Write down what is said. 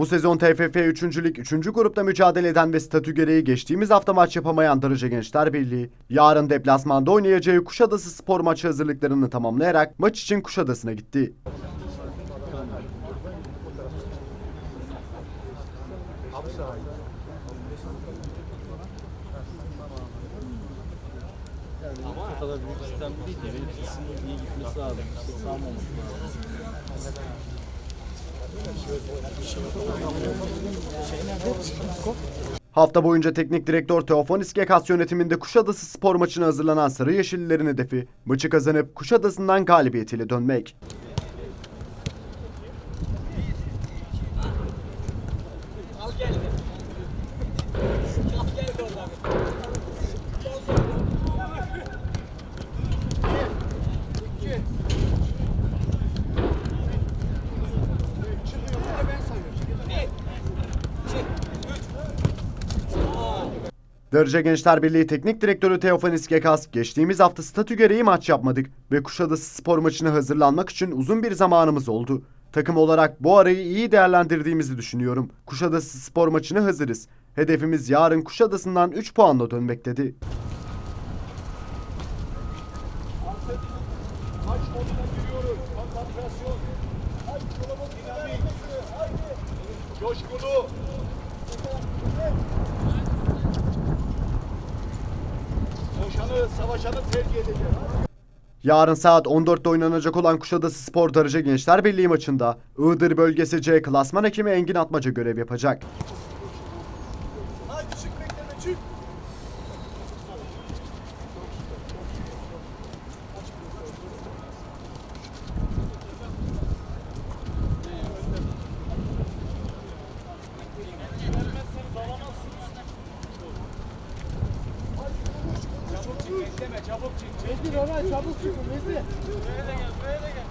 Bu sezon TFF 3. Lig 3. grupta mücadele eden ve statü gereği geçtiğimiz hafta maç yapamayan Darıca Gençler Birliği, yarın deplasmanda oynayacağı Kuşadası spor maçı hazırlıklarını tamamlayarak maç için Kuşadası'na gitti. Ama büyük sistem değil. Benim sistemin iyi gitmesi lazım. İşte sağmaması lazım. Hafta boyunca teknik direktör Teofan İskekas yönetiminde Kuşadası spor maçına hazırlanan Sarı Yeşillilerin hedefi maçı kazanıp Kuşadası'ndan galibiyetiyle dönmek. Darıca Gençler Birliği Teknik Direktörü Teofan İskekas, geçtiğimiz hafta statü gereği maç yapmadık ve Kuşadası spor maçına hazırlanmak için uzun bir zamanımız oldu. Takım olarak bu arayı iyi değerlendirdiğimizi düşünüyorum. Kuşadası spor maçına hazırız. Hedefimiz yarın Kuşadası'ndan 3 puanla dönmek dedi. Coşkulu. Koşanı, savaşanı tercih edeceğiz. Yarın saat 14'te oynanacak olan Kuşadası Spor Darıca Gençler Birliği maçında Iğdır Bölgesi C Klasman Hekimi Engin Atmaca görev yapacak. Haydi çık bekleme çık. Bekleme, çabuk çık. Mezdi Ronay çabuk çıkın Mezdi. Buraya da gel, buraya da gel.